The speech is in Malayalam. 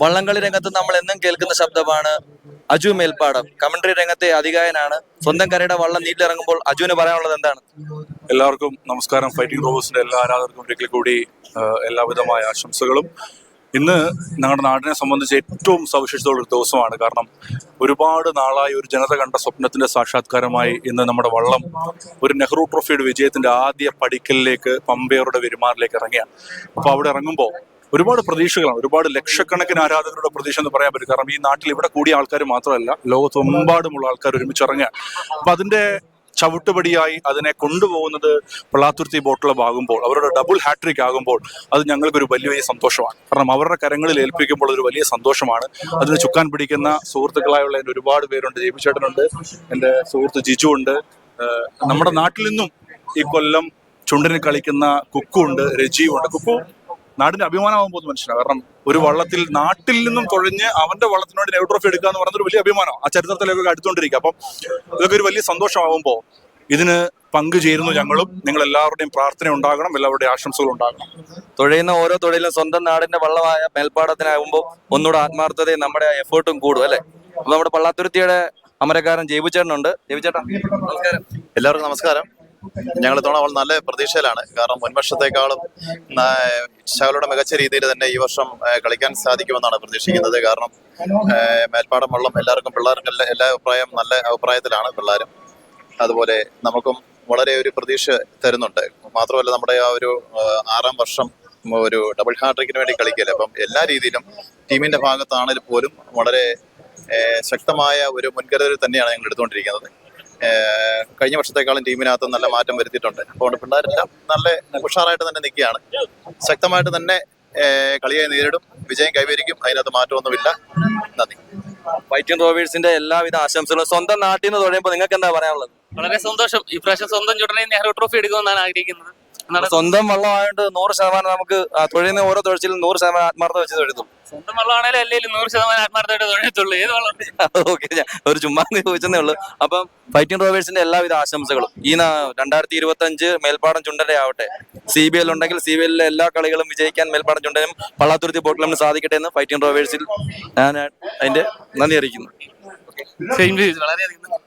വള്ളംകളി രംഗത്ത് നമ്മൾ എന്നും കേൾക്കുന്ന ശബ്ദമാണ് അജു മേൽപ്പാടം. കമന്ററി രംഗത്തെ അധികായനാണ്. സ്വന്തം കരയുടെ വള്ളം നീറ്റിലിറങ്ങുമ്പോൾ അജുവിന് പറയാനുള്ളത് എന്താണ്? എല്ലാവർക്കും നമസ്കാരം. ഫൈറ്റിംഗ് റോബോസിന്റെ എല്ലാ ആരാധകർക്കും ഒരിക്കൽ കൂടി എല്ലാവിധമായ ആശംസകളും. ഇന്ന് ഞങ്ങളുടെ നാടിനെ സംബന്ധിച്ച് ഏറ്റവും സവിശേഷതയുള്ള ഒരു ദിവസമാണ്. കാരണം ഒരുപാട് നാളായി ഒരു ജനത കണ്ട സ്വപ്നത്തിന്റെ സാക്ഷാത്കാരമായി ഇന്ന് നമ്മുടെ വള്ളം ഒരു നെഹ്റു ട്രോഫിയുടെ വിജയത്തിന്റെ ആദ്യ പടിക്കലിലേക്ക് പമ്പയറുടെ പെരുമാറിലേക്ക് ഇറങ്ങിയാണ് അപ്പൊ അവിടെ ഇറങ്ങുമ്പോൾ ഒരുപാട് പ്രതീക്ഷകളാണ്. ഒരുപാട് ലക്ഷക്കണക്കിന് ആരാധകരുടെ പ്രതീക്ഷ എന്ന് പറയാൻ പറ്റും. കാരണം ഈ നാട്ടിൽ ഇവിടെ കൂടിയ ആൾക്കാർ മാത്രമല്ല ലോകത്തെമ്പാടുമുള്ള ആൾക്കാർ ഒരുമിച്ച് ഇറങ്ങുക. അപ്പൊ അതിന്റെ ചവിട്ടുപടിയായി അതിനെ കൊണ്ടുപോകുന്നത് പള്ളാത്തുരുത്തി ബോട്ട് ആകുമ്പോൾ അവരുടെ ഡബിൾ ഹാട്രിക് ആകുമ്പോൾ അത് ഞങ്ങൾക്കൊരു വലിയ വലിയ സന്തോഷമാണ്. കാരണം അവരുടെ കരങ്ങളിൽ ഏൽപ്പിക്കുമ്പോൾ ഒരു വലിയ സന്തോഷമാണ്. അതിന് ചുക്കാൻ പിടിക്കുന്ന സുഹൃത്തുക്കളായുള്ള എന്റെ ഒരുപാട് പേരുണ്ട്. ജെബി ചേട്ടനുണ്ട് എന്റെ സുഹൃത്ത് ജിജു ഉണ്ട്. നമ്മുടെ നാട്ടിൽ നിന്നും ഈ കൊല്ലം ചുണ്ടിന് കളിക്കുന്ന കുക്കു ഉണ്ട് കുക്കു നാടിന്റെ അഭിമാനമാകാൻ പോകുന്ന മനുഷ്യനാണ് കാരണം ഒരു വള്ളത്തിൽ നാട്ടിൽ നിന്നും തുഴഞ്ഞ് അവന്റെ വള്ളത്തിനോട് വേണ്ടി നെവ് എടുക്കുക എന്ന് പറയുന്നത് ഒരു വലിയ അഭിമാനം ആ ചരിത്രത്തിലേക്ക് അടുത്തുകൊണ്ടിരിക്കുക അപ്പം ഇതൊക്കെ ഒരു വലിയ സന്തോഷമാകുമ്പോൾ ഇതിന് പങ്കുചേരുന്നു ഞങ്ങളും. നിങ്ങൾ എല്ലാവരുടെയും പ്രാർത്ഥന ഉണ്ടാകണം. എല്ലാവരുടെയും ആശംസകൾ ഉണ്ടാകണം. തുഴയുന്ന ഓരോ തൊഴിലും സ്വന്തം നാടിന്റെ വള്ളമായ മേൽപ്പാടത്തിനാകുമ്പോൾ ഒന്നുകൂടെ ആത്മാർത്ഥതയും നമ്മുടെ എഫേർട്ടും കൂടും അല്ലെ? അപ്പൊ നമ്മുടെ പള്ളാത്തുരുത്തിയുടെ അമരക്കാരൻ ജൈബു ചേട്ടനുണ്ട് ജൈബു നമസ്കാരം. എല്ലാവർക്കും നമസ്കാരം. ഞങ്ങൾ ഇത്തവണ അവൾ നല്ല പ്രതീക്ഷയിലാണ്. കാരണം മുൻവർഷത്തെക്കാളും ശകലയുടെ മികച്ച രീതിയിൽ തന്നെ ഈ വർഷം കളിക്കാൻ സാധിക്കുമെന്നാണ് പ്രതീക്ഷിക്കുന്നത്. കാരണം മേൽപ്പാടം വെള്ളം എല്ലാവർക്കും പിള്ളേർക്കും എല്ലാ അഭിപ്രായം നല്ല അഭിപ്രായത്തിലാണ് പിള്ളേരും. അതുപോലെ നമുക്കും വളരെ ഒരു പ്രതീക്ഷ തരുന്നുണ്ട്. മാത്രമല്ല നമ്മുടെ ആ ഒരു ആറാം വർഷം ഒരു ഡബിൾ ഹാട്രിക്കിന് വേണ്ടി കളിക്കല്ലേ? അപ്പം എല്ലാ രീതിയിലും ടീമിന്റെ ഭാഗത്താണെങ്കിൽ പോലും വളരെ ശക്തമായ ഒരു മുൻകരുതൽ തന്നെയാണ് ഞങ്ങൾ എടുത്തുകൊണ്ടിരിക്കുന്നത്. കഴിഞ്ഞ വർഷത്തെക്കാളും ടീമിനകത്ത് നല്ല മാറ്റം വരുത്തിയിട്ടുണ്ട്. അതുകൊണ്ട് പിള്ളേരെല്ലാം നല്ല ഉഷാറായിട്ട് തന്നെ നിൽക്കുകയാണ്. ശക്തമായിട്ട് തന്നെ കളിയെ നേരിടും. വിജയം കൈവരിക്കും. അതിനകത്ത് മാറ്റമൊന്നുമില്ല. നന്ദി. വൈറ്റിംഗ് റോവേഴ്സിന്റെ എല്ലാവിധ ആശംസകളും സ്വന്തം നാട്ടിൽ നിന്ന് തുഴയുമ്പോൾ നിങ്ങൾക്ക് എന്താ പറയാനുള്ളത്? വളരെ സന്തോഷം. ഈ ഇപ്രാവശ്യം സ്വന്തം ചുടനെ നെഹ്റു ട്രോഫി എടുക്കുമെന്നാണ് ആഗ്രഹിക്കുന്നത്. സ്വന്തം വള്ളമായതുകൊണ്ട് നൂറ് ശതമാനം നമുക്ക് തൊഴിലിന് ഓരോ തൊഴിച്ചിലും നൂറ് ശതമാനം ആത്മാർത്ഥം വെച്ച് തൊഴുതും സ്വന്തം വെള്ളമാണേലും അല്ലെങ്കിലും നൂറ് ശതമാനം ആത്മാർത്ഥമായിട്ട് തൊഴിലത്തുള്ളൂ ഏത് വെള്ളം ഓക്കെ ഞാൻ ഒരു ചുമ്മാ ചോദിച്ചതേ ഉള്ളൂ. അപ്പം ഫൈറ്റിംഗ് റോവേഴ്സിന്റെ എല്ലാവിധ ആശംസകളും. ഈ രണ്ടായിരത്തി ഇരുപത്തി അഞ്ച് മേൽപ്പാടം ആവട്ടെ സി ബി എൽ ഉണ്ടെങ്കിൽ സി ബി എല്ലിലെ എല്ലാ കളികളും വിജയിക്കാൻ മേൽപ്പാടം ചുണ്ടനും പള്ളാത്തുരുത്തി ബോട്ടിലും സാധിക്കട്ടെ എന്ന് ഫൈറ്റിംഗ് റോവേഴ്സിൽ ഞാൻ അതിന്റെ നന്ദി അറിയിക്കുന്നു. വളരെയധികം